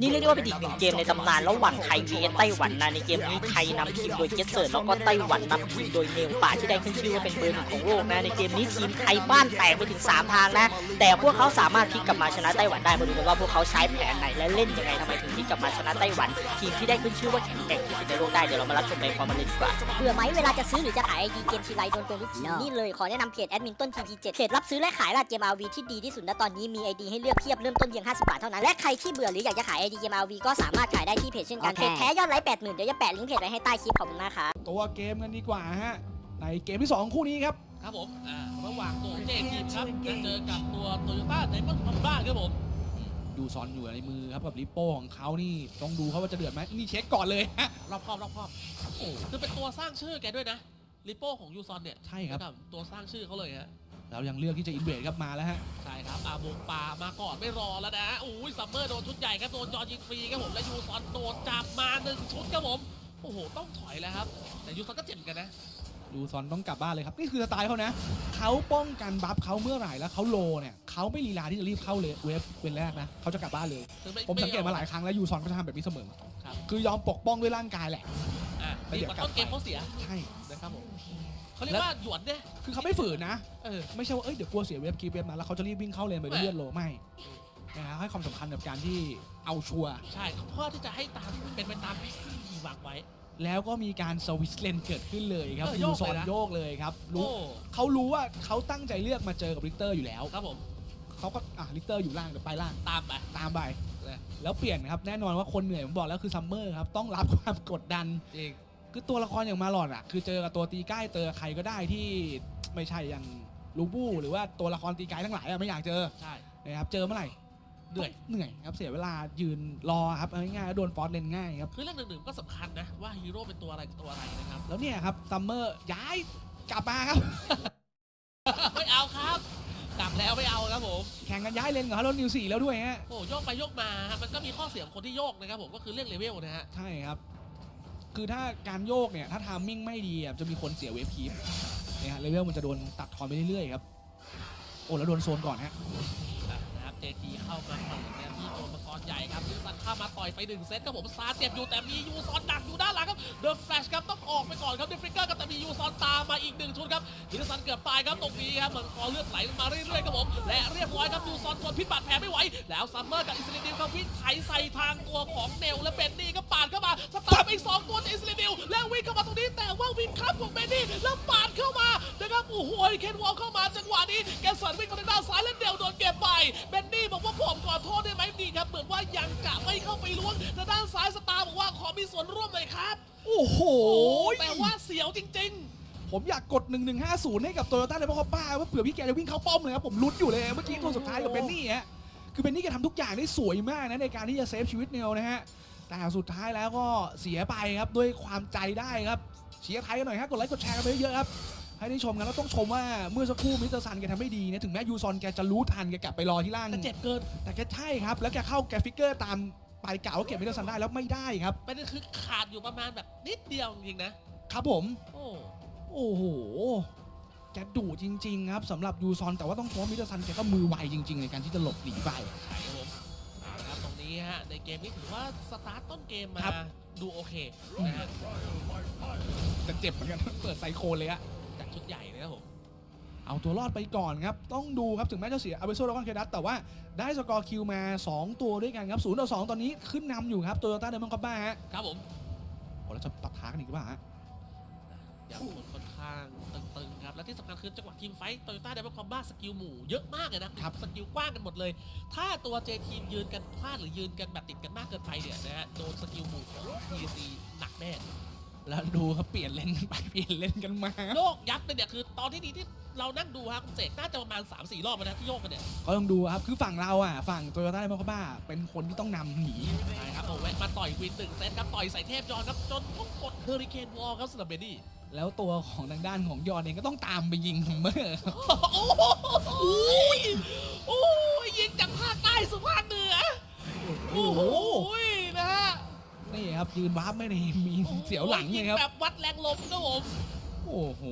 นี่เรียกได้ว่าเป็นอีกหนึ่งเกมในตำนานระหว่างไทย vs ไต้หวันนะในเกมนี้ไทยนำทีมโดยเจสเซิร์แล้วก็ไต้หวันนำทีมโดยเนลป่าที่ได้ขึ้นชื่อว่าเป็นเบอร์หนึ่งของโลกนะในเกมนี้ทีมไทยบ้านแตกไปถึง 3 ทางนะ แต่พวกเขาสามารถพลิกกลับมาชนะไต้หวันได้มาดูกันว่าพวกเขาใช้แผนไหนและเล่นยังไงทำไมถึงพลิกกลับมาชนะไต้หวัน ทีมที่ได้ขึ้นชื่อว่าแข็งแกร่งที่สุดในโลกได้ เดี๋ยวเรามารับชมในความมันเลยดีกว่าเบื่อไหมเวลาจะซื้อหรือจะขายไอดีเกมทีไรโดนโกงทุกที No นี่เลยขอแนะนำเพจแอดมินต้น TP7 เพจรับซื้อและขายราดเกม RV ที่ดีที่สุดณตอนนี้มีไอดีให้เลือกเพียบเริ่มต้นเพียง 50 บาทเท่านั้น และใครที่เบื่อหรืออยากจะขายไอดีเกม RV ก็สามารถขายได้ที่เพจเช่นกันโอเคเพจแท้ยอดไลค์80,000เดี๋ยวจะแปะลิงก์เพจไว้ให้ใต้คลิปขอบคุณมากครับ ตัวเกมกันดีกว่าฮะในเกมที่ 2 คู่นี้ครับ ครับผมอ่าระหว่างตัวเจทีมครับจะเจอกับตัวโตโยต้าในมันมันบ้านครับผม ดูซอนอยู่ในมือครับกับลิปโป้ของเขานี่ต้องดูเขาว่าจะเดือดไหมนี่เช็คก่อนเลยฮะ รอบครอบรอบครอบโอ้คือเป็นตัวสร้างชื่อแกด้วยนะลิโป้ของยูซอนเนี่ยใช่ครับกับ ตัวสร้างชื่อเขาเลยฮะเรายังเลือกที่จะอินเวดครับมาแล้วฮะ ใช่ครับอาบุกป่ามาก่อนไม่รอแล้วนะอุ้ยซัมเมอร์โดนชุดใหญ่ครับโดนจอร์ยิงฟรีครับผมและยูซอนโดนจับมาหนึ่งชุดครับผมโอ้โหต้องถอยแล้วครับ แต่ยูซอนก็เจ็บเหมือนกันนะ ดูซอนต้องกลับบ้านเลยครับ นี่คือสไตล์เขานะ เขาป้องกันบัฟเขาเมื่อไหร่แล้วเขาโลเนี่ยเขาไม่ลีลาที่จะรีบเข้าเลยเวฟเป็นแรกนะเขาจะกลับบ้านเลย คือไผมสังเกตมาหลายครั้งแล้วยูซอนก็จะทำแบบนี้เสมอ ครับคือยอมปกป้องด้วยร่างกายแหละ อะดีกว่าต้นเกมเขาเสียใช่ นะครับผมเขาเรียกว่าหยวนเนี่ยคือเขาไม่ฝืนนะ เออ ไม่ใช่ว่า เอ้ย เดี๋ยวกลัวเสียเวฟคีเวฟมาแล้วเขาจะรีบวิ่งเข้าเลนไปด้วยเลือดโลไม่นะครับให้ความสำคัญกับการที่เอาชัวร์ใช่เพื่อที่จะให้ตามเป็นไปตามที่วางไว้ แล้วก็มีการสวิตช์เลนเกิดขึ้นเลยครับเออยูโยกซเลอยนนะ โยกเลยครับโอ้รู้เขารู้ว่าเขาตั้งใจเลือกมาเจอกับลิกเตอร์อยู่แล้ว ครับผมเขาก็อะลิกเตอร์อยู่ล่างเดี๋ยวไปล่าง ตามไป ตามไป เลย แล้วเปลี่ยนครับ แน่นอนว่าคนเหนื่อยผมบอกแล้วคือซัมเมอร์ครับ ต้องรับความกดดัน จริง คือตัวละครอย่างมาหลอดอะ คือเจอกับตัวตีใกล้เจอใครก็ได้ที่ไม่ใช่อย่างลูบูหรือว่าตัวละครตีไกลทั้งหลายอะไม่อยากเจอใช่นะครับเจอเมื่อไหร่ เหนื่อยเหนื่อยครับเสียเวลายืนรอครับเอาง่ายๆแล้วโดนฟอสเลนง่ายครับ คือเรื่องหนึ่งๆก็สำคัญนะ ว่าฮีโร่เป็นตัวอะไรตัวอะไรนะครับ แล้วเนี่ยครับซัมเมอร์ย้ายกลับมาครับ ไม่เอาครับ กลับแล้วไม่เอาครับผม แข่งกันย้ายเลนกับฮาร์โลนิวสี่แล้วด้วยฮะโอ้โยกไปโยกมาฮะมันก็มีข้อเสียของคนที่โยกนะครับผมก็คือเรื่องเลเวลนะฮะ ใช่ครับ คือถ้าการโยกเนี่ยถ้าทามมิ่งไม่ดีอะจะมีคนเสียเวฟคีฟเนี่ยฮะเลเวลมันจะโดนตัดทอนไปเรื่อยๆครับโอ้แล้วโดนโซนก่อนฮะ นะครับเจทีเข้ามาเปิดเนี่ยมีตัวประ กรใหญ่ครับยูซันข้ามาต่อยไปหนึ่งเซตครับผมซาเจ็บอยู่แต่มียูซอนดักอยู่ด้านหลังครับเดอะแฟลชครับต้องออกไปก่อนครับเดฟริกเกอร์ครับแต่มียูซอนตามมาอีกหนึ่งชุดครับยูซันเกือบตายครับตรงนี้ครับเหมังกรเลือดไหลมาเรื่อยๆครับผมและเรียบร้อยครับยูซอนทนพิษบาดแผลไม่ไหวแล้วซัมเมอร์กับอิสราเอลครับวิ่งไถใส่ทางตัวของเนลและเบนนี่ก็ปาดเข้ามาสตาร์ทไปอีกสองตัวจากอิสราเอลแล้ววิ่งเข้ามาตรงนี้แต่ว่าวิ่งข้ามของเบนนี่แล้วปาดเข้ามานะครับโอ้โหเคนวอลเข้ามาจังหวะนี้แกสันวิ่งเข้าทางด้านซ้ายแล้วเดลโดนเก็บไปเบนนี่บอกว่าผมขอโทษได้ไหมดีครับเหมือนว่ายังกะไม่เข้าไปล้วงทางด้านซ้ายสตาร์บอกว่าขอมีส่วนร่วมหน่อยครับโอ้โหแต่ว่าเสียวจริงผมอยากกด 1150 ให้กับโตโยต้าเลยเพราะเขาป้าว่าเผื่อพี่แกจะวิ่งเข้าป้อมเลยครับผมลุ้นอยู่เลยเมื่อกี้ตัวสุดท้ายกับเบนนี่ฮะคือเบนนี่แกทำทุกอย่างได้สวยมากนะในการที่จะเซฟชีวิตเนลนะฮะแต่สุดท้ายแล้วก็เสียไปครับด้วยความใจได้ครับเชียร์ไทยกันหน่อยครับกดไลค์กดแชร์กันไปเยอะๆครับ ให้ได้ชมกันแล้วต้องชมว่าเมื่อสักครู่มิสเตอร์ซันแกทำไม่ดีนะถึงแม้ยูซอนแกจะรู้ทันแกกลับไปรอที่ล่างๆแต่เจ็บเกินแต่แกใช่ครับ แล้วแกเข้าแกฟิกเกอร์ตามไปเก่าว่าเก็บมิสเตอร์ซันได้แล้วไม่ได้ครับประเด็นคือขาดอยู่ประมาณแบบนิดเดียวจริงๆนะครับผมโอ้โอ้โหแกดุจริง ๆ ครับสำหรับยูซอนแต่ว่าต้องชมว่ามิเตอร์ซันแกก็มือไวจริง ๆ ในการที่จะหลบหนีไปใช่ครับผมเอาละครับตรงนี้ฮะในเกมนี้ถือว่าสตาร์ทต้นเกมมาครับดูโอเคนะฮะแต่เจ็บเหมือนกันเปิดไซโคเลยอะจาก ชุดใหญ่นะครับผม เอาตัวรอดไปก่อนครับ ต้องดูครับ ถึงแม้จะเสียอาเบโซแล้วก็เคดัสแต่ว่าได้สกอร์คิวมา 2 ตัวด้วยกันครับ0ต่อ2ตอนนี้ขึ้นนำอยู่ครับโตโยต้าเดมอนคอปบ้าฮะครับผมโอ้แล้วจะปะทะกันอีกหรือเปล่าฮะ อย่างคนค่อนข้างตึงๆครับ และที่สำคัญคือจังหวะทีมไฟต์โตโยต้าเดมอนคอมบ้าสกิลหมู่เยอะมากเลยนะครับ สกิลกว้างกันหมดเลย ถ้าตัวเจทีมยืนกันพลาดหรือยืนกันแบบติดกันมากเกินไปเนี่ยนะฮะโดนสกิลหมู่ของ TC หนักแน่ แล้วดูครับเปลี่ยนเลนกันไปเปลี่ยนเลนกันมาโยกยับเลยเนี่ยคือตอนที่ดีที่เรานั่งดูครับคุณเสกน่าจะประมาณ 3-4 รอบแล้วนะที่โยกกันเนี่ยก็ต้องดูครับคือฝั่งเราอะฝั่งโตโยต้าเดมอนคอปบ้าเป็นคนที่ต้องนำหนีใช่ครับโอ้แวะมาต่อยวินหนึ่งเซตครับต่อยใส่เทพจอนครับจนต้องกดเฮอริเคนวอลครับสำหรับเบนนี่แล้วตัวของทางด้านของยอนเองก็ต้องตามไปยิงฮัมเมอร์โอ้โหโอ้ยยิงจากภาคใต้สู่ภาคเหนือโอ้โหนะฮะ นี่ครับยืนวาร์ปไม่ได้มีเสียวหลังเลยครับ แบบวัดแรงลมครับผมโอ้โห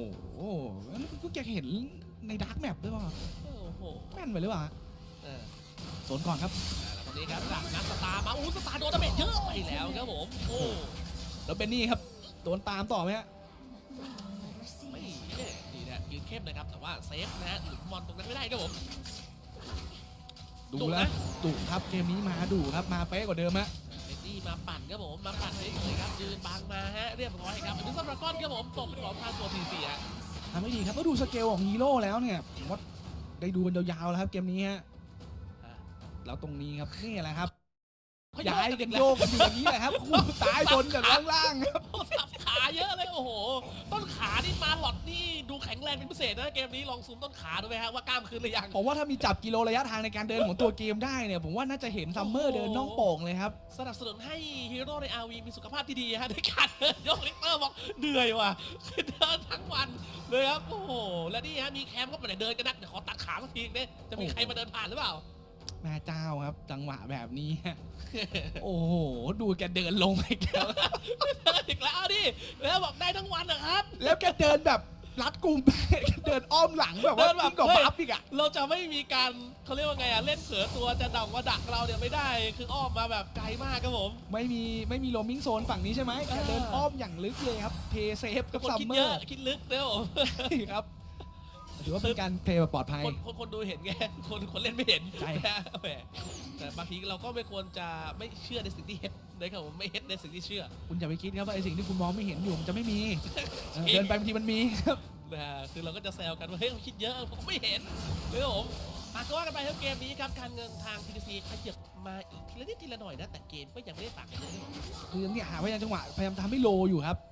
ก็แกเห็นในดาร์กแมปด้วยป่ะโอ้โหแม่นไปหรือเปล่าเออสนก่อนครับแล้วก็ตรงนี้ครับจากนักสตาร์มาอู้สตาร์โดนดาเมจเยอะไปแล้วครับผมโอ้แล้วเบนนี่ครับโดนตามต่อไหมฮะไม่เนี่ยนี่นะยืนเข้มเลยครับแต่ว่าเซฟนะฮะหลุดมอนตรงนั้นไม่ได้ครับผมดูดุนะแล้วดุครับเกมนี้มาดุครับมาเป๊ะกว่าเดิมฮะ เบนดี้มาปั่นครับผมมาปั่นเฉยๆครับยืนบังมาฮะเรียบร้อยครับอันนี้ซัมรากอนครับผมตกเป็นของทางตัวทีเสียทำไม่ดีครับก็ดูสเกลของฮีโร่แล้วเนี่ยผมว่าได้ดูกันยาวๆแล้วครับเกมนี้ฮะแล้วตรงนี้ครับนี่แหละครับย้ายกันโยกกันอยู่อย่างนี้แหละครับคู่ตายบนกับล่างๆครับ โอ้สับขาเยอะเลยโอ้โห ต้นขานี่มาหลอดนี่ดูแข็งแรงเป็นพิเศษนะเกมนี้ลองซูมต้นขาดูไหมฮะว่ากล้ามขึ้นหรือยัง ผมว่าถ้ามีจับกิโลระยะทางในการเดินของตัวเกมได้เนี่ย ผมว่าน่าจะเห็นซัมเมอร์เดินน่องโป่งเลยครับ สนับสนุนให้ฮีโร่ใน RV มีสุขภาพที่ดีฮะด้วยการเดินยกลิกเตอร์บอกเหนื่อยว่ะคือเดินทั้งวันเลยครับโอ้โหและนี่ฮะมีแคมป์ก็ไปไหนเดินกันนักเดี๋ยวขอตัดขาสักทีเนี่ยจะมีใครมาเดินผ่านหรือเปล่า แม่เจ้าครับ จังหวะแบบนี้ฮะโอ้โห ดูแกเดินลงไปแกวเดินอีกแล้วดิแล้วบอกได้ทั้งวันนะครับ แล้วแกเดินแบบรัดกุมไปเดินอ้อมหลังแบบว่าเดินแบบยิ่งกว่าเฮ้ยบัฟอีกอะเราจะไม่มีการเขาเรียกว่าไงอะเล่นเผลอตัวจะดักว่าดักเราเนี่ยไม่ได้คืออ้อมมาแบบไกลมากครับผม ไม่มีไม่มีโรมิงโซนฝั่งนี้ใช่ไหมแกเดินอ้อมอย่างลึกเลยครับเพย์เซฟเป็กันบคนซัมคิดเมเยออะร์คิดลึกเด้อผมครับ ถือว่าเป็นการเพย์แบบปลอดภัย คนคนคนดูเห็นไง คนคนเล่นไม่เห็นใช่แหมแต่บางทีเราก็ไม่ควรจะไม่เชื่อในสิ่งที่เห็นนะครับผมไม่เห็นในสิ่งที่เชื่อ คุณอย่าไปคิดครับว่าไอสิ่งที่คุณมองไม่เห็นอยู่มันจะไม่มีเออจริงเดินไปบางทีมันมีครับนะคือเราก็จะแซวกันว่าเฮ้ยเราคิดเยอะผมไม่เห็นนะครับผมอะก็ว่ากันไปครับเกมนี้ครับการเงินทาง TDC ขยับมาอีกทีละนิดทีละหน่อยนะแต่เกมก็ยังไม่ได้ต่างกันเลยนะครับผมคือเนี่ยหาพยายามจังหวะพยายามทำให้โลอยู่ครับเ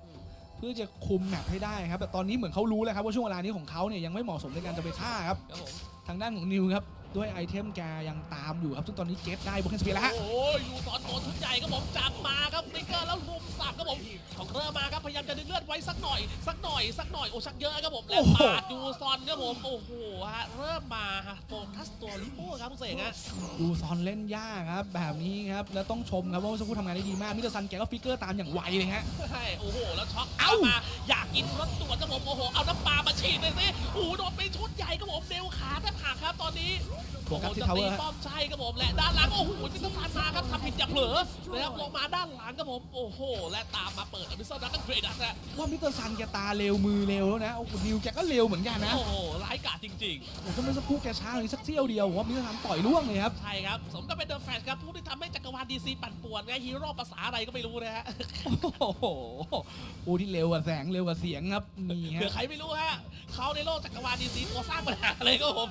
พื่อจะคุมแมปให้ได้ครับแต่ตอนนี้เหมือนเขารู้แล้วครับว่าช่วงเวลานี้ของเขาเนี่ยยังไม่เหมาะสมในการจะไปฆ่าครับ ครับผม ทางด้านของนิวครับ ด้วยไอเทมแกยังตามอยู่ครับ ซึ่งตอนนี้เก็ตได้บนสเปียร์แล้วฮะ โอ้ยยูซอนโดนทุกใหญ่ครับผมจับมาครับฟิกเกอร์แล้วลุมสับครับผมของเริ่มมาครับพยายามจะดึงเลือดไว้สักหน่อย สักหน่อยสักหน่อยโอ้ชักเยอะครับผมแล้วปาดยูซอนครับผมโอ้โหฮะเริ่มมาฮะโฟกัสตัวลิโป้ครับคุณเสกฮะ ดูซอนเล่นยากครับ แบบนี้ครับ แล้วต้องชมครับว่าเมื่อสักครู่ทำงานได้ดีมากมิสเตอร์ซันแกก็ฟิกเกอร์ตามอย่างไวเลยฮะ ใช่โอ้โห แล้วช็อกเอ้า มาอยากกินรถตรวจครับผม โอ้โห เอาน้ำปลามาฉีดเลยสิโอ้โหโดนไปชุดใหญ่ครับผมเดวขาแทบหักครับตอนนี้โฟกัสที่จะทาวเวตีอร์ฮะป้อมใช่ครับผมและด้านหลังโอ้โหมิสเตอร์ซันมาครับทำผิดอย่าเผลอนะครับลงมาด้านหลังครับผมโอ้โห และตามมาเปิดมิสเตอร์ดักเกรดัสนะว่ามิสเตอร์ซันแกตาเร็วมือเร็วแล้วนะโอ้โหนิวแกก็เร็วเหมือนกันนะโอ้โหร้ายกาจจริงโอ้โหถ้าเมื่อสักครู่แกช้าเลยสักเที่ยวเดียวผมว่ามิสเตอร์ซันต่อยล่วงเลยครับๆใช่ครับสมกับเป็นเดอะแฟลชครับผู้ที่ทำให้จักรวาลดีซีปั่นป่วนไงฮีโร่ภาษาอะไรก็ไม่รู้นะฮะโอ้โหโอ้ที่เร็วกว่าแสงเร็วกว่าเสียงครับนี่เผื่อฮะใครไม่รู้ฮะเขาในโลกจักรวาลดีซีตัวสร้างปัญหาเลยครับผม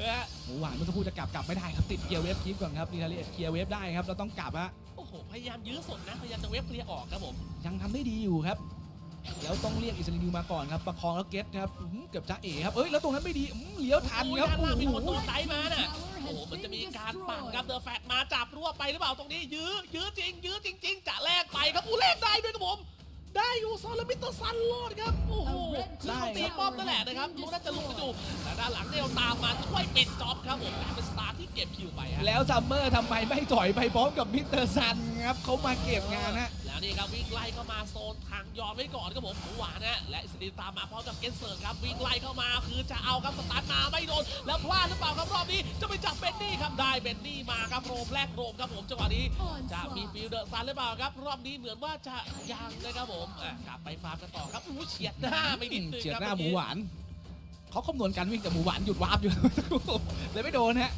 นะฮะหมูหวานเมื่อสักครู่จะกลับกลับไม่ได้ครับติดเกียร์เวฟคลิปก่อนครับดีทาเลียเคลียร์เวฟได้ครับเราต้องกลับฮะโอ้โห พยายามยื้อสุดนะ พยายามจะเวฟเคลียร์ออกครับผม ยังทำได้ดีอยู่ครับแล้วต้องเรียกอิสราเอลมาก่อนครับประคองแล้วเก็ตครับอื้อหือเกือบจะเอ๋ครับเอ้ยแล้วตรงนั้นไม่ดีอื้อเลี้ยวทันโอ้ยครับด้านล่างมีโอ้คนโหโดนไดมาน่ะ โอ้โห มันจะมีการปั่นครับเดอะแฟลชมาจับรวบไปหรือเปล่าตรงนี้ ยื้อ ยื้อจริง ยื้อจริง ๆ จะแลกไปครับอู้แลกได้ด้วยครับผม ได้อยู่ซอนและมิสเตอร์ซันรอดครับ โอ้โหคือเขาตีป้อมนั่นแหละนะครับรู้น่าจะลุกกันอยู่แต่ด้านหลังเนี่ยตามมาช่วยปิดจ็อบครับผมกลายเป็นสตาร์ที่เก็บคิวไปฮะแล้วซัมเมอร์ทำไมไม่ถอยไปพร้อมกับมิสเตอร์ซันครับเขามาเก็บงานฮะแล้ว นี่ครับวิ่งไล่เข้ามาโซนทางยอมไว้ก่อนครับผมหมูหวานนะและอิสตินตามมาพร้อมกับเกนเซิร์ครับวิ่งไล่เข้ามาคือจะเอาครับสตาร์ทมาไม่โดนแล้วพลาดหรือเปล่าครับรอบนี้จะไปจับเบนนี่ครับได้เบนนี่มาครับโรมแรกโรมครับผมจังหวะนี้จะมีฟิลเดอร์ซันหรือเปล่าครับ รอบนี้เหมือนว่าจะยังนะครับผมอะกลับไปฟาร์มกันต่อครับอู้เฉียดหน้าไม่นิดนึงเฉียดครับหน้าหมูหวานเขาคำนวณการวิ่งแต่หมูหวานหยุดวาร์ปอยู่เลยไม่โดนฮะ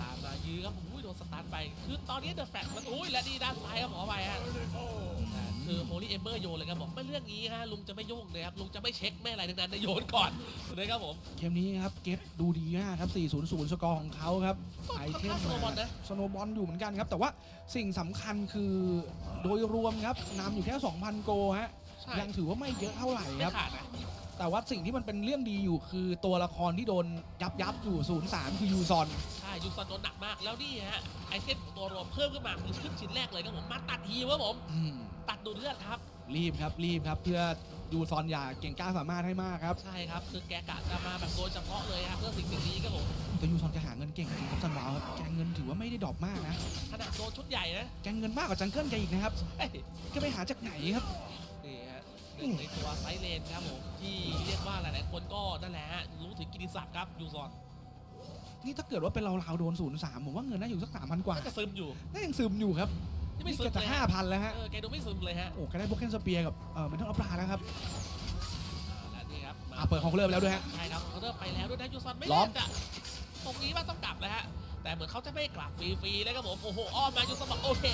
ตามมายื้อครับอุ้ยโดนสตาร์ท ไป คือตอนนี้เดอะแฟลมันอุ้ยและนี่ด้านซ้ายครับขอไปฮะอ่าคือโฮลี่เอมเบอร์โยนเลยครับผมไม่เรื่องนี้ฮะลุงจะไม่ยุ่งเลยครับลุงจะไม่เช็คไม่อะไรทั้งนั้นนะโยนก่อนนะครับผมเกมนี้ครับเก็ตดูดีมากครับ 400 สกอร์ของเขาครับก็ไอค่อนเทมข้างสโนว์บอลนะสโนบอลอยู่เหมือนกันครับ แต่ว่าสิ่งสำคัญคือโดยรวมครับนำอยู่แค่ 2,000 โกฮะใช่ยังถือว่าไม่เยอะเท่าไหร่ไม่ครับขาดนะ แต่ว่าสิ่งที่มันเป็นเรื่องดีอยู่คือตัวละครที่โดนยับยับอยู่03คือยูซอน ใช่ยูซอนโดนหนักมากแล้วนี่ฮะไอเทมของตัวรวมเพิ่มขึ้นมาคือขึ้นชิ้นแรกเลยครับผมมาตัดฮีวครับผม อืม ตัดดูดเลือดครับ รีบครับรีบครับเพื่อยูซอนอย่าเก่งกล้าสามารถให้มากครับ ใช่ครับคือแกกะจะมาแบบโดยเฉพาะเลยครับเพื่อสิ่งสิ่งนี้ครับผมแต่ยูซอนแกหาเงินเก่งจริงครับซันวาวครับแกเงินถือว่าไม่ได้ดรอปมากนะขนาดโดนชุดใหญ่นะแกเงินมากกว่าจังเกิลแกอีกนะครับเอ้ย แกไปหาจากไหนครับนี่ฮะหนึ่ง ในตัวไซเลนครับผมที่เรียกว่าหลายๆคนก็นั่นแหละฮะรู้ถึงกิติศัพท์ครับยูซอนนี่ถ้าเกิดว่าเป็นเราเราโดนศูนย์สามผมว่าเงินน่าอยู่สักสามพันกว่าน่าจะซึมอยู่น่ายังซึมอยู่ครับที่ไม่นี่ซึมจะห้าพันแล้วฮะเออแกดูไม่ซึมเลยฮะโอ้แกได้โบเกนสเปียร์กับเอ่อเมทัลอัปลาแล้วครับและนี่ครับมาอ่าเปิดของเขาเริ่มไปแล้วด้วยฮะใช่ครับเขาเริ่มไปแล้วด้วยนะยูซอนไม่ล้อเล่มนจะตรงนี้ว่าต้องกลับแล้วฮะ แต่เหมือนเขาจะไม่กลับฟรีๆเลยครับผมโอ้โหอ้อมมายูซอนบอกโอเค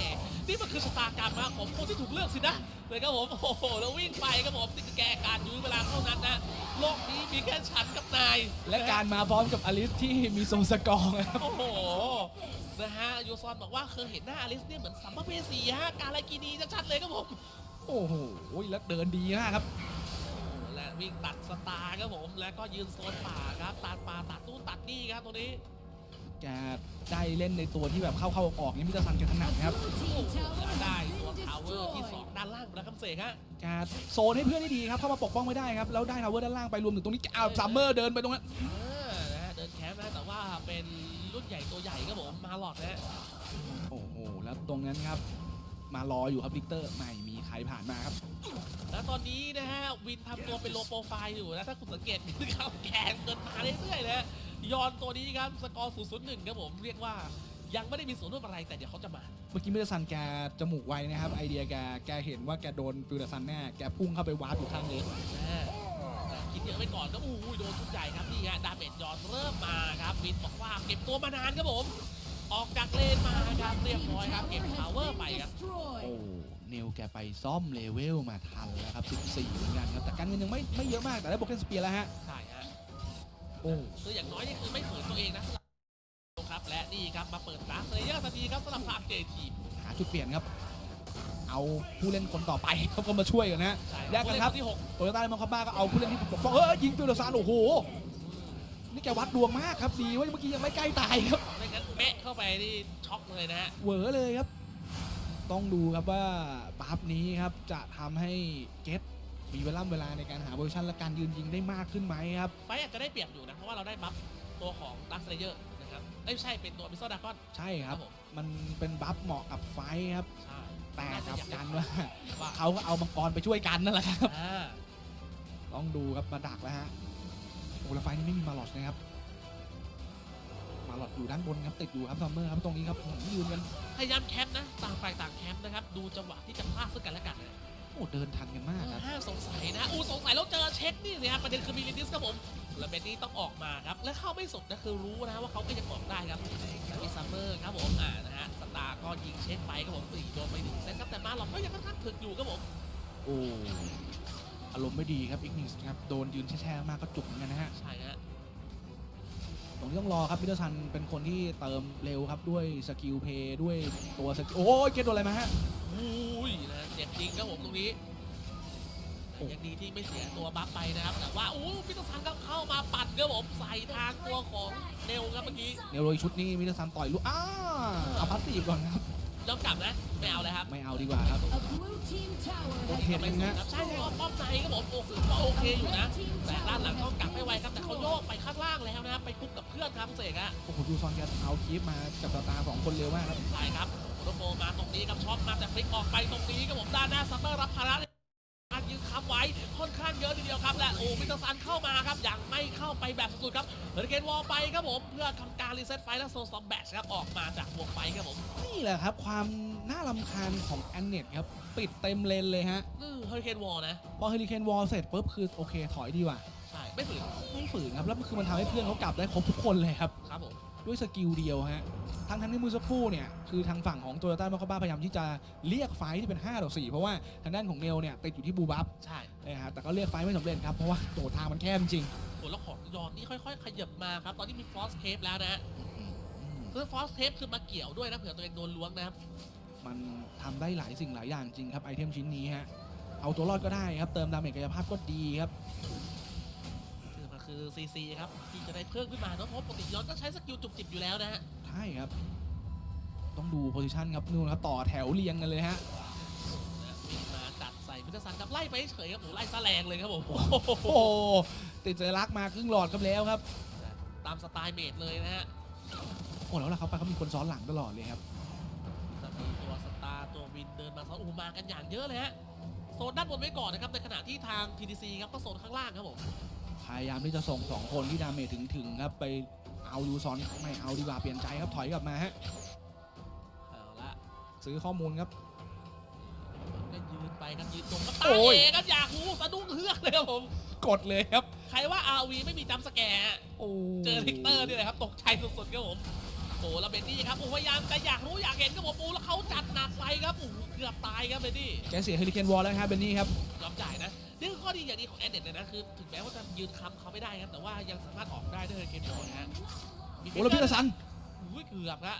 นี่มันคือชะตากรรมนะของคนที่ถูกเลือกสินะเลยครับผมโอ้โหแล้ววิ่งไปครับผมนี่คือแกการยื้อเวลาเท่านั้นนะโลกนี้มีแค่ฉันกับนาย และการมาพร้อมกับอลิสที่มีทรงสกอร์นะครับ โอ้โห นะฮะยูซอนบอกว่าเคยเห็นหน้าอลิสเนี่ยเหมือนสัมภเวสีฮะการอะไรกีนีชัดๆเลยครับผมโอ้โหแล้วเดินดีมากครับโอ้โหและวิ่งตัดสตาร์ครับผม แล้วก็ยืนโซนป่าครับ ตัดป่าตัดตู้นตัดนี่ครับตรงนี้ แกได้เล่นในตัวที่แบบเข้าเข้าออกๆนี่มิตรสันแกถนัดนะครับโอ้โหแล้วได้ตัวทาวเวอร์ที่ 2 ด้านล่างแล้วคำเสกฮะแกโซนให้เพื่อนได้ดีครับเข้ามาปกป้องไม่ได้ครับแล้วได้ทาวเวอร์ด้านล่างไปรวมถึงตรงนี้อ้าวซัมเมอร์เดินไปตรงนั้นเออนะฮะเดินแคมป์นะแต่ว่าเป็นรุ่นใหญ่ตัวใหญ่ครับผมมาหลอดนะฮะโอ้โหแล้วตรงนั้นครับ มารออยู่ครับลิกเตอร์ไม่มีใครผ่านมาครับ แล้วตอนนี้นะฮะวินทำตัวเป็นโลโปรไฟล์อยู่นะ ถ้าคุณสังเกตนะครับแกนเกินมาเรื่อยๆนะฮะยอนตัวนี้ครับสกอร์001ครับผมเรียกว่ายังไม่ได้มีส่วนร่วมอะไรแต่เดี๋ยวเขาจะมา เมื่อกี้มิตรสันแกจมูกไวนะครับ ไอเดียแกแกเห็นว่าแกโดนฟิลเดอร์ซันแน่แกพุ่งเข้าไปวาร์ปอยู่ข้างเลนอ่าแต่คิดเยอะไปก่อนก็อู้ยโดนชุดใหญ่ครับนี่ฮะดาเมจยอนเริ่มมาครับวินบอกว่าเก็บตัวมานานครับผม ออกจากเลนมาครับเรียบร้อยครับเก็บพาวเวอร์ไปครับ โอ้เนลแกไปซ่อมเลเวลมาทันแล้วครับ 14เหมือนกันครับ แต่การเงินยังไม่ไม่เยอะมากแต่ได้โบเกนสเปียร์แล้วฮะ ใช่ฮะโอ้คืออย่างน้อยนี่คือไม่ฝืนตัวเองนะสำหรับครับ และนี่ครับมาเปิดร้านเลเยอร์ทันทีครับสำหรับทางเจทีมหาจุดเปลี่ยนครับ เอาผู้เล่นคนต่อไปเขาก็มาช่วยกันนะใช่แยกกันครับผู้เล่ที่หกโตโยต้าเลมอนคาบ้าก็เอาผู้เล่นที่ปกป้องเฮ้ยยิงฟิลเดอร์ซันโอ้โหนี่แกวัดดวงมากครับดีว่าเมื่อกี้ยังไม่ใกล้ตายครับ ไม่งั้นแมะเข้าไปนี่ช็อกเลยนะฮะเหวอเลยครับ ต้องดูครับว่าบัฟนี้ครับจะทำให้เกตมีเวลาเวลาในการหาโพซิชันและการยืนยิงได้มากขึ้นไหมครับ ไฟท์อาจจะได้เปรียบอยู่นะ เพราะว่าเราได้บัฟตัวของดักเลเยอร์นะครับเอ้ยไม่ใช่เป็นตัวมิสเตอร์ดากอนใช่ครับ ผมมันเป็นบัฟเหมาะกับไฟท์ครับ ใช่แต่กลับกันว่า ว่าเขาก็เอามังกรไปช่วยกันนั่นแหละครับ อ่าต้องดูครับมาดักแล้วฮะโอ้แล้วไฟล์นี้ไม่มีมาลอดนะครับมา ลอดอยู่ด้านบนครับติดอยู่ครับซัมเมอร์ครับตรงนี้ครับอื้อหือยืนกันพยายามแคมป์นะต่างฝ่ายต่างแคมป์นะครับดูจังหวะที่จะพลาดซึ่งกันและกันนะโอ้เดินทันกันมากครับห้าสงสัยนะอู้สงสัยแล้วเจอเช็คนี่สิครับประเด็นคือมีลินดิสครับผมแล้วเบนนี่ต้องออกมาครับและเข้าไม่สุดนะคือรู้นะว่าเขาก็ยังออกได้ครับแต่มีซัมเมอร์ครับผมอ่านะฮะสตาร์ก็ยิงเช็คไปครับผมสี่โดนไปหนึ่งเซตครับแต่มาหลอกก็ยังค่อนข้างถึกอยู่ครับผมโอ้อารมณ์ไม่ดีครับอีกหนึ่งครับโดนยืนแช่ๆมากก็จุกเหมือนกันนะฮะใช่ฮะ ตรงนี้ต้องรอครับพิเตอร์ซันเป็นคนที่เติมเร็วครับด้วยสกิลเพย์ด้วยตัวสกิลโอ้ยเกตโดนอะไรมาฮะอุ้ยนะเจ็บจริงครับผมตรงนี้โอ้ยังดีที่ไม่เสียตัวบัฟไปนะครับ แต่ว่าอู้พิทซันก็เข้ามาปัดครับผมใส่ทางตัวของเนลครับเมื่อกี้เนโรยชุดนี้พิเตอร์ซันต่อยลูกอ้าเอาพัสซีฟก่อนครับยอมกลับนะไม่เอาเลยครับไม่เอาดีกว่าครับโอเคไม่นะครับใช่ ครับป้อมในครับผมโอ้โหก็โอเคอยู่นะ แต่ด้านหลังเขากลับไม่ไวครับ แต่เขาโยกไปข้างล่างแล้วนะครับไปคุกกับเพื่อนครับเสกอะโอ้โหดูซอนแกเอาคีฟมากับสตาร์สองคนเร็วมากครับใช่ครับโรโมมาตรงนี้ครับช็อตมาแต่ฟลิกออกไปตรงนี้ครับผมด้านหน้าซัมเมอร์รับภาระการ ยืนค้ำไว้ค่อนข้างเยอะทีเดียวครับและโอ้มิสเตอร์ซันเข้ามาครับยังไม่เข้าไปแบบสุดๆครับเฮอริเคนวอลไปครับผมเพื่อทำการรีเซ็ตไฟและโซนซอมแบชครับออกมาจากวงไฟครับผมนี่แหละครับ ความน่ารำคาญของแอนเน็ตครับปิดเต็มเลนเลยฮะอือเฮอริเคนวอลนะพอเฮลิเคนวอลเสร็จปุ๊บคือโอเคถอยดีกว่าใช่ไม่ฝืนไม่ฝืนครับแล้วคือมันทำให้เพื่อนเขากลับได้ครบทุกคนเลยครับครับผม ด้วยสกิลเดียวฮะทั้งทั้งที่มือสักครู่เนี่ยคือทางฝั่งของโตโยต้ามาคาบ้าพยายามที่จะเรียกไฟท์ที่เป็น5ต่อ4เพราะว่าทางด้านของเนลเนี่ยติดอยู่ที่บูบัฟใช่นะฮะแต่ก็เรียกไฟท์ไม่สำเร็จครับเพราะว่าโดทางมันแคบจริงผลแล้วของยอนนี่ค่อยๆ ขยับมาครับ ตอนนี้มีฟอสเคปแล้วนะฮะอืมคือฟอสเคปคือมาเกี่ยวด้วยนะเผื่อตัวเองโดนล้วงนะครับมันทำได้หลายสิ่งหลายอย่างจริงครับไอเทมชิ้นนี้ฮะเอาตัวรอดก็ได้ครับเติมดาเมจกายภาพก็ดีครับ คือมันคือซีซีครับที่จะได้เพิ่มขึ้นมาเนอะเพราะปกติยอนก็ใช้สกิลจุกจิบอยู่แล้วนะฮะใช่ครับ ต้องดูโพซิชันครับนู่นครับต่อแถวเรียงกันเลยฮะนะวิ่งมาจัดใส่มิสซันครับไล่ไปเฉยครับโอ้โหไล่ซะแรงเลยครับผมโอ้โหติดใจรักมาครึ่งหลอดครับแล้วครับตามสไตล์เมดเลยนะฮะโอ้แล้วล่ะเขาไปเขามีคนซ้อนหลังตลอดเลยครับจะมีตัวสตาร์ตัววินเดินมาซ้อนอูมากันอย่างเยอะเลยฮะโซนด้านบนไว้ก่อนนะครับในขณะที่ทาง TDC ครับก็โซนข้างล่างครับผม พยายามที่จะส่งสองคนที่ดาเมจถึงถึงๆครับไปเอาเอายูซอนไม่เอาดีกว่าเปลี่ยนใจครับถอยกลับมาฮะเอาละซื้อข้อมูลครับก็ยืนไปครับยืนตรงก็โอ้ตายเองครับอยากรู้สะดุ้งเฮือกเลยครับผมกดเลยครับ ใครว่า RV ไม่มีจำสแกร์โอ้เจอลิกเตอร์นี่แหละครับตกใจสุดๆครับผมโอ้แล้วเบนนี่ครับโอ้พยายามจะอยากรู้อยากเห็นครับผมโอ้แล้วเขาจัดหนักไปครับโอ้โหเกือบตายครับเบนนี่แกเสียเฮลิเคนวอลแล้วครับเบนนี่ครับยอมจ่ายนะ นี่คือข้อดีอย่างดีของแอนเด็ดเลยนะคือถึงแม้ว่าจะยืนค้ำเขาไม่ได้ครับ แต่ว่ายังสามารถออกได้ด้วยเกมโดนนะฮะมีโอ้แล้วพีเตอร์สันอุ้ยเกือบนะ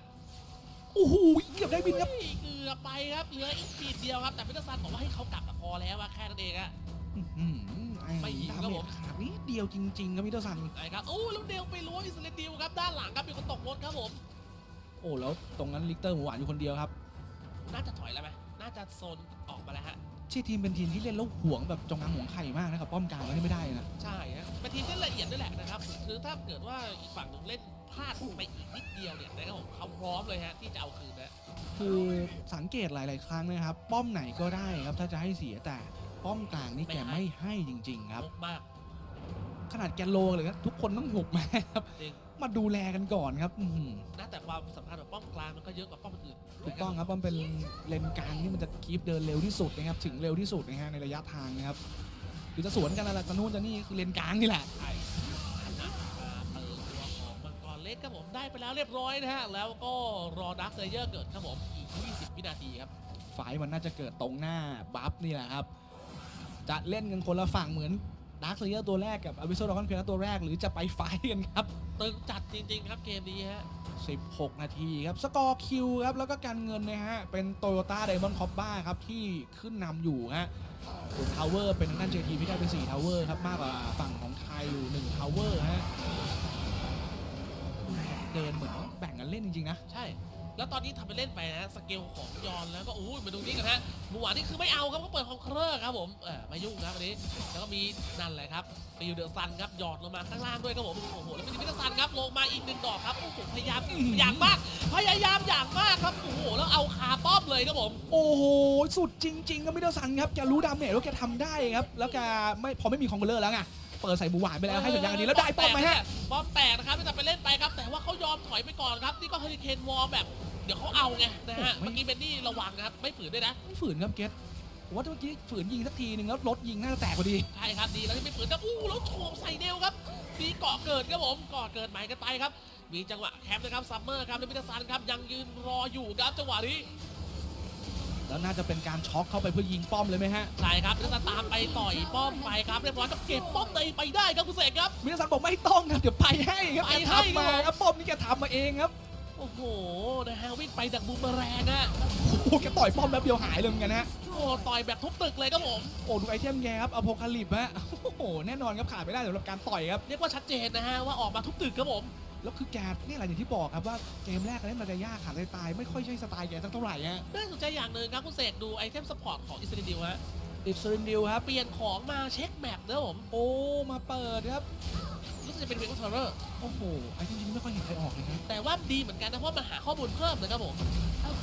โอ้โหเกือบได้บินครับเฮ้ยเกือบไปครับเหลืออีกปีดเดียวครับ แต่พีเตอร์ซันบอกว่าให้เขากลับมาพอแล้วอะแค่นั้นเองอะอื้อหือไอ้ไม่ยิงดาครับเมผจมขาดนิดเดียวจริง ๆ ครับพีเตอร์สันนะครับโอ้แล้วเดลไปล้วงอิสราเอลครับด้านหลังครับมีคนตกรถครับผมโอ้แล้วตรงนั้นลิกเตอร์หมูหวานอยู่คนเดียวครับ น่าจะถอยแล้วไหมน่าจะโซนออกมาแล้วฮะ ที่ทีมเป็นทีมที่เล่นแล้วห่วงแบบจงอางห่วงไข่มากนะครับป้อมกลางไว้ไม่ได้นะ ใช่ฮะเป็นทีมเล่นละเอียดด้วยแหละนะครับคือถ้าเกิดว่าอีกฝั่งหนึงเล่นพลาดไปอีกนิดเดียวเนี่ยนะครับผมเขาพร้อมเลยฮะที่จะเอาคืนนะคือสังเกตหลาย ๆ ครั้งนะครับ ป้อมไหนก็ได้ครับ ถ้าจะให้เสียแต่ป้อมกลางนี่แกไม่ให้จริง ๆ ครับงกมากขนาดแกนโลเลยครับทุกคนต้องหุบมาครับจริง มาดูแลกันก่อนครับอื้อหือนะแต่ความสำคัญของป้อมกลางมันก็เยอะกว่าป้อมอื่นถูกต้องครับมันเป็นเลนกลางที่มันจะคีปเดินเร็วที่สุดนะครับถึงเร็วที่สุดนะฮะในระยะทางนะครับหรือจะสวนกันอะไรจะนู่นจะนี่คือเลนกลางนี่แหละใช่นะอ่าเปิดตัวของมังกรเล็กครับผมได้ไปแล้วเรียบร้อยนะฮะ แล้วก็รอดักเซเยอร์เกิดครับผมอีก 20 วินาทีครับ ฝ่ายมันน่าจะเกิดตรงหน้าบัฟนี่แหละครับ จะเล่นกันคนละฝั่งเหมือนดาร์คเลเยอร์ตัวแรกกับอ b ิโซดอนเพลตัวแรกหรือจะไปไฟท์กันครับ ตึงจัดจริง ๆ ครับเกมนี้ฮะ 16 นาทีครับ สกอร์คิวครับ แล้วก็การเงินนะฮะ เป็นโตโยต้าไดมอนด์คอปบ้าครับ ที่ขึ้นนำอยู่ฮะส่วนทาวเวอร์เป็นทางด้านเจทีที่ได้เป็น4ทาวเวอร์ครับ มากกว่าฝั่งของไทยอยู่1ทาวเวอร์ฮะ เดินเหมือนแบ่งกันเล่นจริง ๆ นะ ใช่ แล้วตอนนี้ทำไปเล่นไปนะสเกลของยอนแล้วก็อู้ยมาดูนี่กันฮะหมูหวานนี่คือไม่เอาครับก็เปิดคองเครอครับผมเออไม่ยุ่งครับวันนี้แล้วก็มีนั่นแหละครับฟิลเดอร์ซันครับหยอดลงมาข้างล่างด้วยครับผมโอ้โหแล้วเป็นฟิเดอร์ซันครับลงมาอีกหนึ่งดอกครับโอ้โหพยายามอย่างมากพยายามอย่างมากครับโอ้โหแล้วเอาคาป้อมเลยครับผม โอ้โห สุดจริงๆครับมิดเดิลซันครับแกรู้ดาเมจว่าแกทำได้ครับ แล้วแกไม่พอไม่มีคอมเบลเลอร์แล้วไง ปิดใส่บูหวานไปแล้วให้สัญญาณกันดีแล้วได้ป้อมไหมฮะ ป้อมแตกนะครับไม่แต่ไปเล่นไปครับ แต่ว่าเขายอมถอยไปก่อนครับ นี่ก็เฮอริเคนวอลแบบ เดี๋ยวเขาเอาไงนะฮะ โอ้ไม่ เมื่อกี้เบนนี่ระวังนะครับ ไม่ฝืนด้วยนะ ไม่ฝืนครับเกตผมว่าถ้าเมื่อกี้ฝืนยิงสักทีหนึ่งแล้วรถยิงน่าจะแตกพอดี ใช่ครับดีแล้วที่ไม่ฝืนครับอู้แล้วโฉบใส่เดวครับมีเกาะเกิดครับผมเกาะเกิดใหม่กันไปครับ มีจังหวะแคมป์นะครับซัมเมอร์ครับแล้วพิทซันครับยังยืนรออยู่ครับจังหวะนี้ แล้วน่าจะเป็นการช็อกเข้าไปเพื่อยิงป้อมเลยไหมฮะใช่ครับพิทซันตามไปต่อยป้อมไปครับเรียบร้อยก็เก็บป้อมในไปได้ครับคุณเสกครับมิสซันบอกไม่ต้องครับเดี๋ยวไปให้ครับไปแกให้ทำมาครับป้อมนี่แกทำมาเองครับโอ้โหนะฮะวิ่งไปดักบูมเมอแรงอะโอ้โหแกต่อยป้อมแป๊บเดียวหายเลยเหมือนกันฮะโอ้ต่อยแบบทุบตึกเลยครับผมโอ้ดูไอเทมแกครับอโพคาลิปฮะโอ้โหแน่นอนครับขาดไม่ได้สำหรับการต่อยครับเรียกว่าชัดเจนนะฮะว่าออกมาทุบตึกครับผม แล้วคือแกนี่แหละอย่างที่บอกครับว่าเกมแรกเล่นมาจะยากขาดใจตายไม่ค่อยใช่สไตล์แกสักเท่าไหร่ฮะน่าสนใจอย่างหนึ่งครับคุณเสกดูไอเทมสปอร์ตของอิสราเอลฮะติดสรินดิวครับเปลี่ยนของมาเช็คแมปนะผมโอ้มาเปิดครับรู้สึกจะเป็นเวกเทอร์เรอร์โอ้โหไอเทมนี้ไม่ค่อยเห็นใครออกเลยครับแต่ว่าดีเหมือนกันนะเพราะมันหาข้อมูลเพิ่มนะครับผม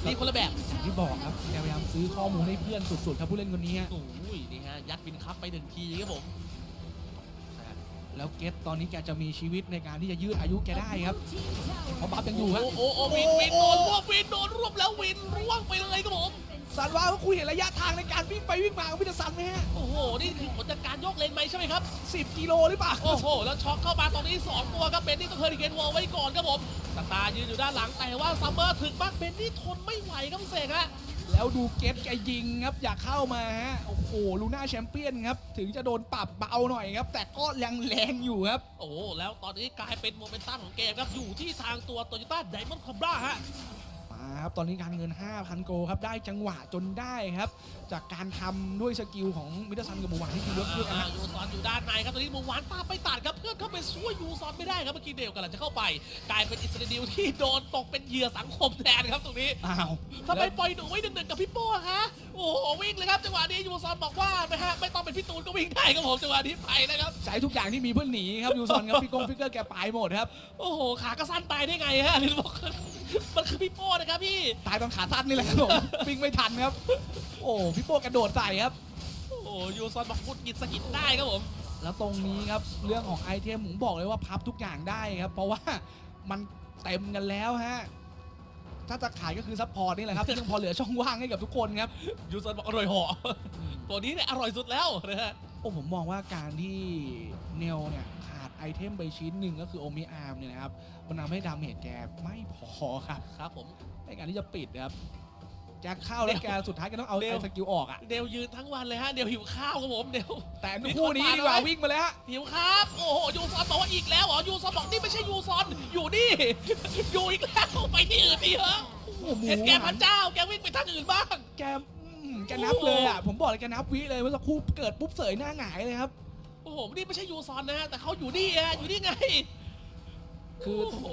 ดีคนละแบบอย่างที่บอกครับแกพยายามซื้อข้อมูลให้เพื่อนสุดๆครับผู้เล่นคนนี้ฮะโอ้ยนี่ฮะยัดวินคัพไปหนึ่งทีครับผม แล้วเกตตอนนี้แกจะมีชีวิตในการที่จะยืดอายุแกได้ครับเพราะบัฟยังอยู่ฮะโอ้โอ้โอ้วินวินโดนรวบวินโดนรวบแล้ววินร่วงไปเลยครับผมสันว่าเขาคุยเห็นระยะทางในการวิ่งไปวิ่งมาของพิทสันไหมฮะโอ้โหนี่คือผลจากการโยกเลนไหมใช่ไหมครับ 10 กิโลหรือเปล่าโอ้โห แล้วช็อกเข้ามาตรงนี้ 2 ตัวครับเบนนี่ต้องเฮอริเคนวอลไว้ก่อนครับผมสตาร์ยืนอยู่ด้านหลังแต่ว่าซัมเมอร์ถึงมากเบนนี่ทนไม่ไหวครับคุณเสกฮะ แล้วดูเก็ตแกยิงครับอยากเข้ามาฮะโอ้โหลูน่าแชมเปี้ยนครับถึงจะโดนปรับเบาหน่อยครับ แต่ก็ยังแรงอยู่ครับ โอ้แล้วตอนนี้กลายเป็นโมเมนตัมของเกมครับอยู่ที่ทางตัวโตโยต้าไดมอนด์คอมบ้าฮะ ครับตอนนี้การเงิน 5,000 โกครับได้จังหวะจนได้ครับ จากการทำด้วยสกิลของมิเตอร์ซันกับบูหวานที่คือเลือกเลือกกันอ่านะ ยูซอนอยู่ด้านในครับตอนนี้มูหวานตามไปตัดครับเพื่อนเข้าไปช่วยยูซอนไม่ได้ครับเมื่อกี้เดวกำลังจะเข้าไป กลายเป็นอิสราเอลที่โดนตกเป็นเหยื่อสังคมแทนครับตรงนี้อ้าวทำไมปล่อยหนูไว้หนึ่งๆกับพี่โป้คะโอ้โหวิ่งเลยครับจังหวะนี้ยูซอนบอกว่าไม่ฮะไม่ต้องเป็นพี่ตูนก็วิ่งได้ครับผมจังหวะนี้ไปนะครับ ใช้ทุกอย่างที่มีเพื่อหนีครับยูซอนครับฟิกงฟิกเกอร์แกไปหมดครับ โอ้โหขากระสั้นตายได้ไงฮะลินบอกมันคือพี่โป้นะครับพี่ ตายตอนขาสั้นนี่แหละครับผมวิ่งไม่ทันครับ โอ้พี่โป้กระโดดใส่ครับ โอ้โหยูซอนบอกพุดกินสกิดได้ครับผม แล้วตรงนี้ครับเรื่องของไอเทมผมบอกเลยว่าพับทุกอย่างได้ครับ เพราะว่ามันเต็มกันแล้วฮะ ถ้าจะขายก็คือซัพพอร์ตนี่แหละครับ ที่ยังพอเหลือช่องว่างให้กับทุกคนครับยูซอนบอกอร่อยเหาะตัวนี้เนี่ยอร่อยสุดแล้วนะฮะโอ้ผมมองว่าการที่เนลเนี่ยขาดไอเทมไปชิ้นหนึ่งก็คือโอมิอาร์มเนี่ยนะครับมันทำให้ดาเมจแกไม่พอครับครับผมในการที่จะปิดนะครับแจ็คเข้าแล้วแกสุดท้ายแกต้องเอาเร็วไอ้สกิลออกอะเดวยืนทั้งวันเลยฮะเดวหิวข้าวครับผมเดวแต่คู่นี้ดีกว่าวิ่งมาแล้วฮะหิวครับโอ้โหยูซอนบอกว่าอีกแล้วเหรอยูซอนบอกนี่ไม่ ใช่ยูซอนอยู่นี่ อยู่อีกแล้วไปที่อื่นดีเหรอโอ้โหหมูเห็นแกหพวาระนเจ้าแกวิ่งไปทางอื่นบ้าง แกอืมแกนับเลยอะ ผมบอกเลยแกนับวิเลยเมื่อสักครู่เกิดปุ๊บเสยหน้าหงายเลยครับ โอ้โหนี่ไม่ใช่ยูซอนนะฮะแต่เขาอยู่นี่ฮะอยู่นี่ไง คือโอ้โห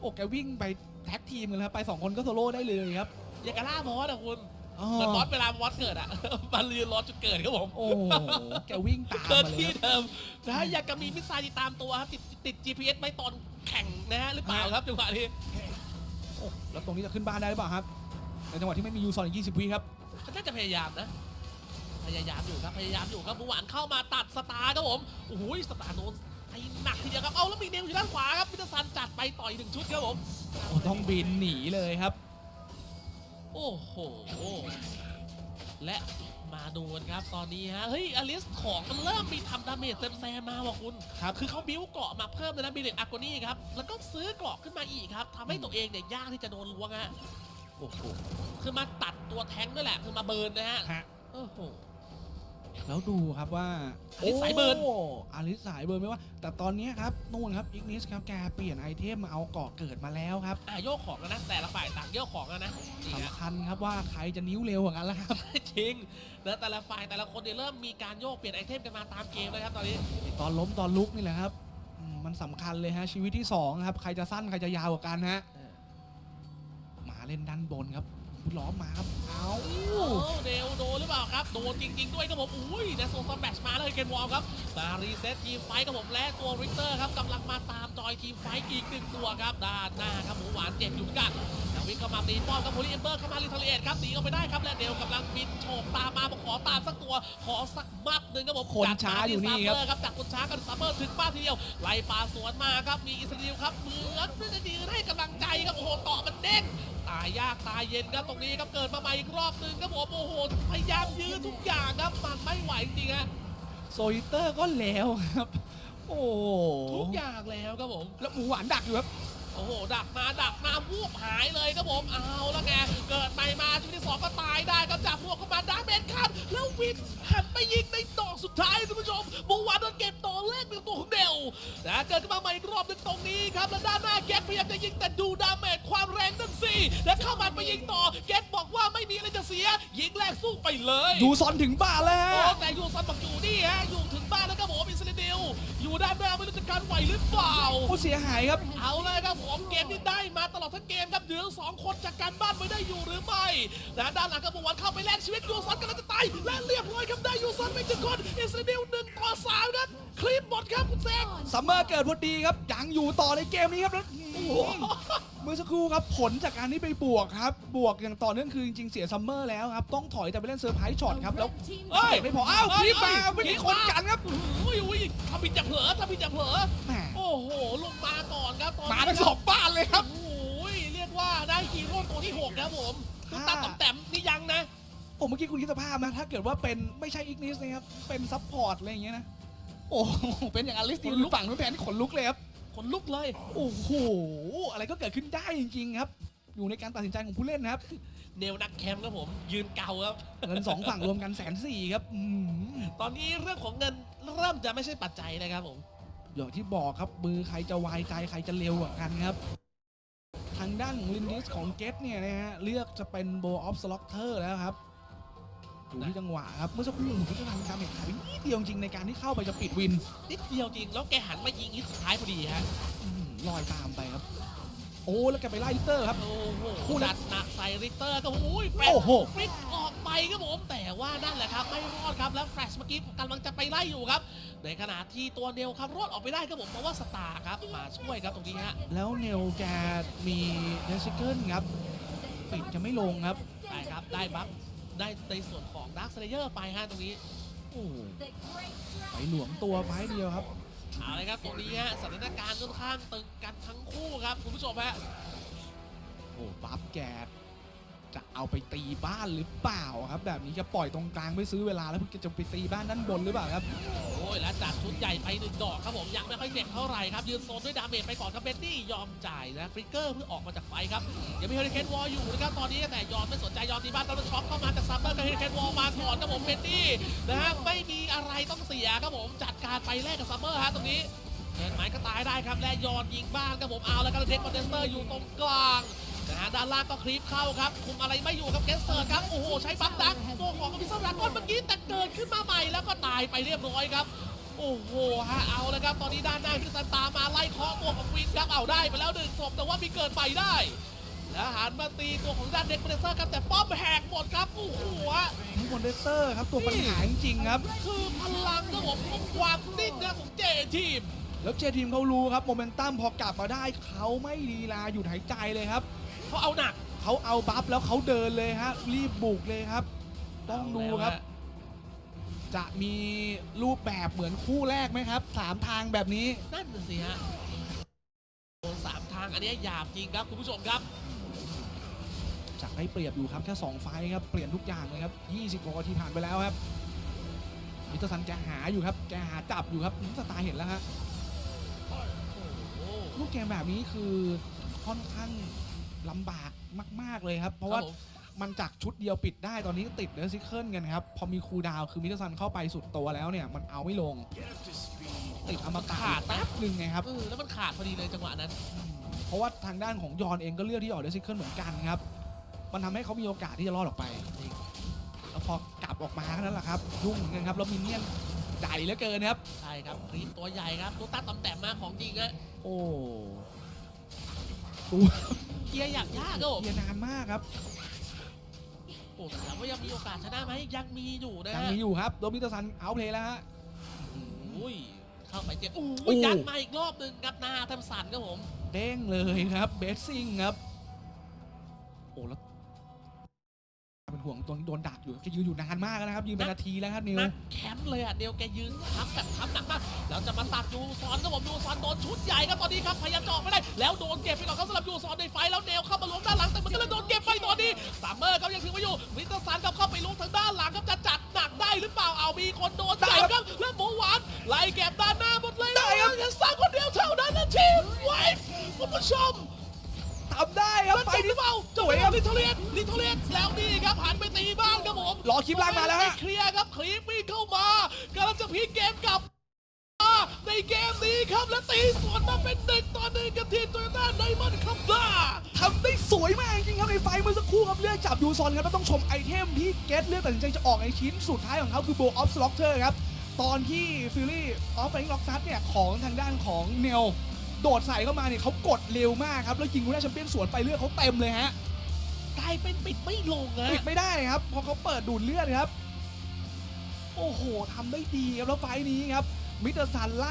โอ้แกวิ่งไปแท็กทีมกันแล้วไปสองคนก็โซโล่ได้เลยครับ อย่างกับล่าบอสอะคุณ อ๋อ เหมือนบอสเวลาบอสเกิดอะมันเรียนรอจุดเกิดครับผมโอ้โหแกวิ่งตามเกิดมาเลยที่ครับเดิมนะฮะอยากจะมีมิสไซล์ติดตามตัวครับติดติด GPS ไว้ตอนแข่งนะฮะหรือเปล่าครับจังหวะนี้โอ้แล้วตรงนี้จะขึ้นบ้านได้หรือเปล่าครับ ในจังหวะที่ไม่มียูซอนอีก20วิครับก็น่าจะพยายามนะ พยายามอยู่ครับพยายามอยู่ครับบุหวานเข้ามาตัดสตาร์ครับผมโอ้โหสตาร์โดนไอ้หนักทีเดียวครับเอาแล้วมีเนวอยู่ด้านขวาครับพิทซันจัดไปต่อยหนึ่งชุดครับผมโอ้ต้องบินหนีเลยครับ โอ้โห และมาดูกันครับตอนนี้ฮะ เฮ้ยอลิสของมันเริ่มมีทำดาเมจแซมๆมาว่ะคุณครับคือเขาบิ้วเกราะมาเพิ่มเลยนะบิเลตอาร์โกนี่ครับ แล้วก็ซื้อเกราะขึ้นมาอีกครับทำให้ตัวเองเนี่ยยากที่จะโดนล้วงฮะโอ้โหคือมาตัดตัวแท้งด้วยแหละ คือมาเบิร์นนะฮะฮะโอ้โห แล้วดูครับว่าอลิสสายเบิร์นโอ้อลิสสายเบิร์นไม่ว่า แต่ตอนนี้ครับนู่นครับอีกนิสครับแกเปลี่ยนไอเทมมาเอาเกาะเกิดมาแล้วครับอะโยกของแล้วนะ แต่ละฝ่ายต่างโยกของแล้วนะนี่ฮะ สำคัญครับว่าใครจะนิ้วเร็วกว่ากันแล้วครับ จริงนะแต่ละฝ่ายแต่ละคนเนี่ยเริ่มมีการโยกเปลี่ยนไอเทมกันมาตามเกมเลยครับตอนนี้ ตอนล้มตอนลุกนี่แหละครับอืมมันสำคัญเลยฮะชีวิตที่สองครับใครจะสั้นใครจะยาวกว่ากันฮะหมาเล่นด้านบนครับ ล้อมมาครับเอาโอ้เดวโดนหรือเปล่าครับ โดนจริง ๆ ด้วยครับผม อุ้ยนะโซนซัมแบชมาเลยเกนวอลครับ มารีเซ็ตทีมไฟท์ครับผมและตัวริกเตอร์ครับกำลังมาตามจอยทีมไฟท์อีกหนึ่งตัวครับด้านหน้าครับหมูหวานเจ็บอยู่เหมือนกันนาวินเข้ามาตีป้อมครับโพลีเอมเบอร์เข้ามารีทอรีเอทครับหนีออกไปได้ครับและเดวกำลังบินโฉบตามมาบอกขอตามสักตัวขอสักมัดหนึ่งครับผมคนช้าอยู่นี่ครับจัดมาที่ซัมเมอร์ครับจากคนช้ากันซัมเมอร์ถึงบ้านทีเดียวไล่ปาสวนมาครับมีอิสราเอลครับเหมือนจะยืนให้กำลังใจครับโอ้โหเกาะมันเด้งตายยากตายเย็นครับตรงนี้ครับเกิดมาใหม่อีกรอบหนึ่งครับผมโอ้โหพยายามยื้อทุกอย่างครับมันไม่ไหวจริงๆฮะโซลิเตอร์ก็แล้วครับ โอ้โหทุกอย่างแล้วครับผมแล้วหมูหวานดักอยู่ครับ โอ้โห ดักมาดักมาวูบหายเลยครับผม เอาแล้วไง เกิดใหม่มาชุดที่สองก็ตายได้ครับจากพวกเข้ามาดาเมจครับ แล้ววินหันไปยิงในดอกสุดท้ายคุณผู้ชมเมื่อวานโดนเก็บต่อเลขเป็นตัวของเดวนะเกิดขึ้นมาใหม่อีกรอบหนึงตรงนี้ครับ แล้วด้านหน้าแก๊กพยายามจะยิงแต่ดูดาเมจความแรงนั่นสิและเข้ามาไปยิงต่อแก๊กบอกว่าไม่มีอะไรจะเสีย ยิงแรกสู้ไปเลยดูซอนถึงบ้านแล้ว โอ้ฮะแต่อยู่ซันบอกอยู่นี่ฮะ อยู่ถึงบ้านแล้วครับผมอิสราเอลอยู่ด้านหน้าไม่รู้จะการไหวหรือเปล่า ผู้เสียหายครับ เอาเลยครับผมเกมที่ได้มาตลอดทั้งเกมครับเหลือสองคนจากการบ้านไม่ได้อยู่หรือไม่และด้านหลังครับบวันเข้าไปแลกชีวิตยูซันกำลังจะตายและเรียบร้อยครับได้ยูซันไปหนึ่งคนอิสราเอลหนึ่งต่อสามครับคลิปหมดครับคุณเซงซัมเมอร์เกิดพอดีครับยังอยู่ต่อในเกมนี้ครับแล้วอืม เมื่อสักครู่ครับผลจากการที่ไปบวกครับ บวกอย่างต่อเนื่องคือจริงๆเสียซัมเมอร์แล้วครับ ต้องถอยแต่ไปเล่นเซอร์ไพรส์ช็อตครับแล้วเอ้ยไม่พออ้าวคลิปมาเอ้ยไม่มีคนกันครับอุ้ยอุ้ยทำผิดจากเผลอทำผิดจากเผลอแหมโอ้โหลงมาก่อนครับตอนมานี้ทั้งสองบ้านเลยครับโอ้โหเรียกว่าได้ฮีโร่ตัวที่หกครับผมคือตาต่ำแต้มนี่ยังนะโอ้เมื่อกี้คุณคิดสภาพนะถ้าเกิดว่าเป็นไม่ใช่อีกนิสนะครับเป็นซัพพอร์ตอะไรอย่างเงี้ยนะโอ้โหเป็นอย่างอลิสตีขนลุกฝั่งนู้นแทนที่ขนลุกเลยครับ ขนลุกเลย โอ้โห อะไรก็เกิดขึ้นได้จริงๆครับ อยู่ในการตัดสินใจของผู้เล่นนะครับ เนวนักแคมป์ครับผม ยืนเก่าครับ เงินสองฝั่งรวมกันแสนสี่ครับอืมตอนนี้เรื่องของเงินเริ่มจะไม่ใช่ปัจจัยนะครับผม อย่างที่บอกครับมือใครจะวายใจใครจะเร็วกว่ากันครับ ทางด้านของลินดิสของเกตเนี่ยนะฮะเลือกจะเป็นโบออฟสล็อตเตอร์แล้วครับ ดูที่จังหวะครับเมื่อสักครู่ผมก็ทำการแข่งขันนิดเดียวจริงในการที่เข้าไปจะปิดวินนิดเดียวจริงแล้วแกหันมายิงอีกสุดท้ายพอดีฮะอืมลอยตามไปครับ โอ้แล้วแกไปไล่ลิเตอร์ครับ โอ้โหคู่นั้น ดัดหนักใส่ริกเตอร์ก็โอ้ยแฟลชโอ้โห ฟลิกออกไปครับผมแต่ว่านั่นแหละครับไม่รอดครับแล้วแฟลชเมื่อกี้กำลังจะไปไล่อยู่ครับ ในขณะที่ตัวเนวครับรอดออกไปได้ครับผมเพราะว่าสตาร์ครับมาช่วยครับตรงนี้ฮะ แล้วเนลแกมีเดซิเกิลครับ ปิดจะไม่ลงครับ ได้ครับ ได้บัฟ ได้ในส่วนของดาร์คเซเลเยอร์ไปฮะตรงนี้โอ้ไปหลวมตัวไฟล์เดียวครับเอาเลยครับตรงนี้ฮะสถานการณ์ค่อนข้างตึงกันทั้งคู่ครับคุณผู้ชมฮะโอ้บัฟแก จะเอาไปตีบ้านหรือเปล่าครับ แบบนี้จะปล่อยตรงกลางไปซื้อเวลาแล้วเพิ่งจะไปตีบ้านด้านบนหรือเปล่าครับโอ้ยแล้วจัดชุดใหญ่ไปหนึ่งดอกครับผมยังไม่ค่อยเจ็บเท่าไหร่ครับยืนโซนด้วยดาเมจไปก่อนครับเบนนี่ยอมจ่ายนะฟริกเกอร์เพิ่งออกมาจากไฟครับยังมีเฮอริเคนวอลอยู่นะครับตอนนี้แต่ยอมไม่สนใจยอมตีบ้านแล้วช็อปเข้ามาจากซัมเมอร์กับเฮอริเคนวอลมาก่อนครับผมเบนนี่นะฮะไม่มีอะไรต้องเสียครับผมจัดการไปแลกกับซัมเมอร์ฮะตรงนี้เดินหมก็ตายได้ครับและยอนยิงบ้านครับผมเอาแล้วก็เทคคอนเทสเตอร์อยู่ตรงกลาง นะฮะด้านล่างก็คลิปเข้าครับ คุมอะไรไม่อยู่ครับเกสเซอร์ครับ โอ้โห ใช้บัฟดักตัวของพิซซ่ารันก้อนเมื่อกี้แต่เกิดขึ้นมาใหม่แล้วก็ตายไปเรียบร้อยครับ โอ้โหฮะเอาเลยครับตอนนี้ด้านหน้าพิซซันตามมาไล่เคาะตัวของวินครับเอาได้ไปแล้วหนึ่งศพแต่ว่ามีเกิดใหม่ได้แล้วหันมาตีตัวของด้านเด็กเบรเซอร์ครับแต่ป้อมแหกหมดครับโอ้โหฮะนี่คอนเดสเตอร์ครับตัวปัญหาจริงๆครับ คือพลังครับผมของความนิ่งนะของเจทีม แล้วเจทีมเขารู้ครับโมเมนตัมพอกลับมาได้เขาไม่ลีลาหยุดหายใจเลยครับ เขาเอาหนัก เขาเอาบัฟแล้วเขาเดินเลยฮะ รีบบุกเลยครับ ต้องดูครับเอาแล้วฮะจะมีรูปแบบเหมือนคู่แรกไหมครับสามทางแบบนี้ นั่นน่ะสิฮะโดนสามทางอันนี้หยาบจริงครับคุณผู้ชมครับ จากได้เปรียบอยู่ครับแค่2ไฟล์ครับ เปลี่ยนทุกอย่างเลยครับ 20กว่านาทีผ่านไปแล้วครับมิสเตอร์ซันแกหาอยู่ครับ แกหาจับอยู่ครับสตาร์เห็นแล้วฮะโอ้โหลูกเกมแบบนี้คือค่อนข้าง ลำบากมาก ๆเลยครับ เพราะว่าคบผมมันจากชุดเดียวปิดได้ตอนนี้ติดเดอร์ซิเคิลกันครับ พอมีคูลดาวน์คือมิสเตอร์ซันเข้าไปสุดตัวแล้วเนี่ย มันเอาไม่ลง ติดอมตะขาดนะแป๊บหนึ่งไงครับเออแล้วมันขาดพอดีเลยจังหวะนั้น เพราะว่าทางด้านของยอนเองก็เลือกที่ออกเดอร์ซิเคิลเหมือนกันครับ มันทำให้เขามีโอกาสที่จะรอดออกไปแล้วพอกลับออกมาเท่านั้นแหละครับยุ่งเหมือนกันครับแล้วมินเนี่ยนใหญ่เหลือเกินครับใช่ครับครีมตัวใหญ่ครับตัวตาตำแต้มมาของจริงฮะโอ้ตัวเกียร์อย่างยากครับผมเกียร์นานมากครับโอ้แต่ถามว่ายังมีโอกาสชนะไหมยังมีอยู่นะยังฮะมีอยู่ครับโดมิเตอร์ซันเอาเพลย์แล้วฮะอุ้ยเข้าไปเจ็บอู้โอ้ยยัดมาอีกรอบหนึ่งครับหน้าแทมสันครับผมเด้งเลยครับเบสซิ่งครับโอ้แล้วเป็น ห่วงตัวนี้โดนดักอยู่แกยืนอยู่นานมากแล้วนะครับยืนเป็นนาทีแล้วครับนิวนักแคมป์เลยอะเดียวแกยืนทับแบบทับหนักมากแล้วจะมาตัดยูซอนครับผมยูซอนโดนชุดใหญ่ครับตอนนี้ครับพยายามเจาะไม่ได้แล้วโดนเก็บไปก่อนครับสำหรับยูซอนในไฟแล้วเนวเข้ามาล้วงด้านหลังแต่มันก็เลยโดนเก็บไปตอนนี้ซัมเมอร์ครับยังถือไว้อยู่วินเตอร์สันครับเข้าไปล้วงทางด้านหลังครับจะจัดหนักได้หรือเปล่าเอามีคนโดนจับครับแล้วหมูหวานไล่เก็บด้านหน้าหมดเลยได้ครับแค่สามคนเดียวเท่านั้นนะทีมไว้คุณผู้ชมทำได้ครับแล้วไป จบหดิรือเปล่าจบแล้วลิทเลียนลิทเลียนแล้วนี่ครับหันไปตีบ้านครับผมรอคลิปล่างมาแล้วฮะเคลียร์ครับคลิปวิ่งเข้ามากำลังจะพลิกเกมกลับมาในเกมนี้ครับและตีสวนมาเป็นหนึ่งต่อหนึ่งกับทีมโตโยต้าไดมอนด์ครับล่าทำได้สวยมากจริงๆครับในไฟเมื่อสักครู่ครับเลือกจับยูซอนครับแล้วต้องชมไอเทมที่เกตเลือกตัดสินใจจะออกในชิ้นสุดท้ายของเขาคือโบออฟสล็อกเตอร์ครับตอนที่ฟิลลี่ออฟแฟงล็อกซัสเนี่ยของทางด้านของเนลโดดใส่เข้ามาเนี่ยเขากดเร็วมากครับ แล้วยิงกูได้แชมเปี้ยนสวนไปเลือดเขาเต็มเลยฮะ กลายเป็นปิดไม่ลงอะปิดไม่ได้ครับเพราะเขาเปิดดูดเลือดครับ โอ้โหทำได้ดีครับแล้วไฟล์นี้ครับมิสเตอร์ซันไล่